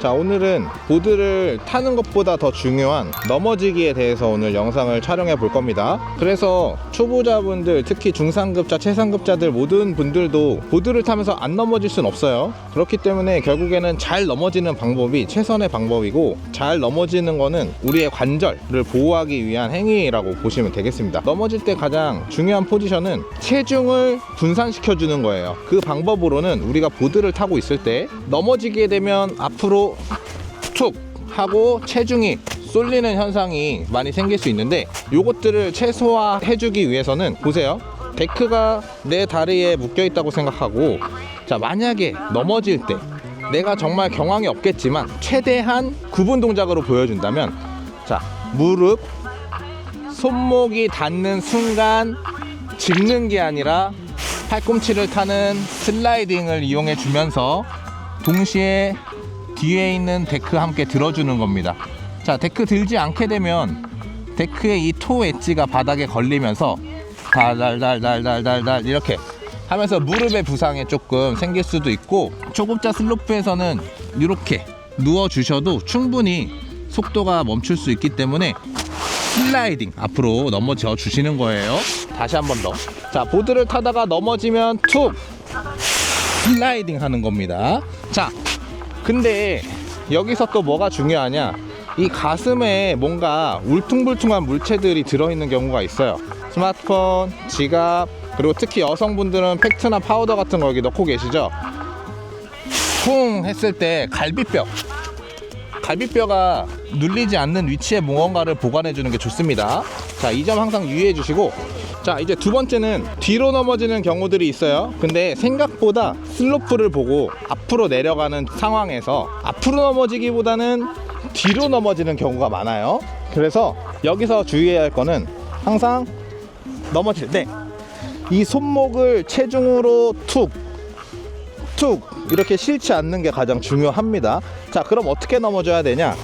자 오늘은 보드를 타는 것보다 더 중요한 넘어지기에 대해서 오늘 영상을 촬영해 볼 겁니다. 그래서 초보자분들 특히 중상급자 최상급자들 모든 분들도 보드를 타면서 안 넘어질 순 없어요. 그렇기 때문에 결국에는 잘 넘어지는 방법이 최선의 방법이고 잘 넘어지는 거는 우리의 관절을 보호하기 위한 행위라고 보시면 되겠습니다. 넘어질 때 가장 중요한 포지션은 체중을 분산시켜 주는 거예요. 그 방법으로는 우리가 보드를 타고 있을 때 넘어지게 되면 앞으로 툭 하고 체중이 쏠리는 현상이 많이 생길 수 있는데 요것들을 최소화해 주기 위해서는 보세요. 데크가 내 다리에 묶여 있다고 생각하고 자 만약에 넘어질 때 내가 정말 경황이 없겠지만 최대한 구분 동작으로 보여준다면 자 무릎 손목이 닿는 순간 짚는 게 아니라 팔꿈치를 타는 슬라이딩을 이용해 주면서 동시에 뒤에 있는 데크 함께 들어주는 겁니다. 자, 데크 들지 않게 되면 데크의 이 토 엣지가 바닥에 걸리면서 달달달달달달달 이렇게 하면서 무릎의 부상이 조금 생길 수도 있고 초급자 슬로프에서는 이렇게 누워 주셔도 충분히 속도가 멈출 수 있기 때문에 슬라이딩 앞으로 넘어져 주시는 거예요. 다시 한 번 더. 자, 보드를 타다가 넘어지면 툭 슬라이딩 하는 겁니다. 자, 근데 여기서 또 뭐가 중요하냐? 이 가슴에 뭔가 울퉁불퉁한 물체들이 들어있는 경우가 있어요. 스마트폰, 지갑, 그리고 특히 여성분들은 팩트나 파우더 같은 거 여기 넣고 계시죠? 쿵 했을 때 갈비뼈. 갈비뼈가 눌리지 않는 위치에 무언가를 보관해 주는 게 좋습니다. 자, 이 점 항상 유의해 주시고 자, 이제 두 번째는 뒤로 넘어지는 경우들이 있어요. 근데 생각보다 슬로프를 보고 앞으로 내려가는 상황에서 앞으로 넘어지기보다는 뒤로 넘어지는 경우가 많아요. 그래서 여기서 주의해야 할 거는 항상 넘어질 때 이 손목을 체중으로 툭 툭 이렇게 실지 않는 게 가장 중요합니다. 자, 그럼 어떻게 넘어져야 되냐?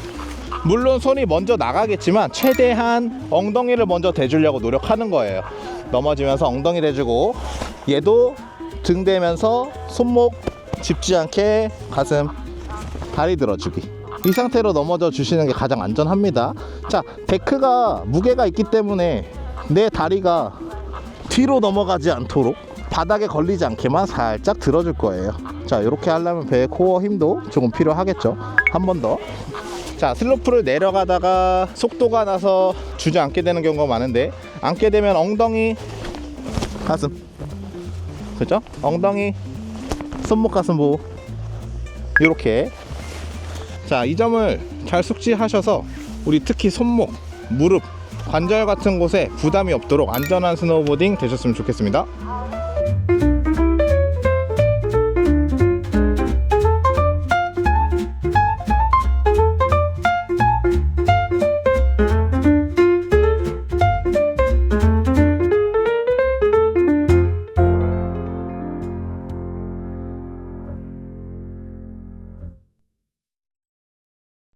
물론 손이 먼저 나가겠지만 최대한 엉덩이를 먼저 대주려고 노력하는 거예요. 넘어지면서 엉덩이 대주고 얘도 등 대면서 손목 짚지 않게 가슴 다리 들어주기. 이 상태로 넘어져 주시는 게 가장 안전합니다. 자, 데크가 무게가 있기 때문에 내 다리가 뒤로 넘어가지 않도록 바닥에 걸리지 않게만 살짝 들어줄 거예요. 자, 이렇게 하려면 배의 코어 힘도 조금 필요하겠죠. 한 번 더. 자, 슬로프를 내려가다가 속도가 나서 주지 않게 되는 경우가 많은데 앉게 되면 엉덩이, 가슴. 그죠? 엉덩이, 손목 가슴 보호. 이렇게. 자, 이 점을 잘 숙지하셔서 우리 특히 손목, 무릎, 관절 같은 곳에 부담이 없도록 안전한 스노우보딩 되셨으면 좋겠습니다.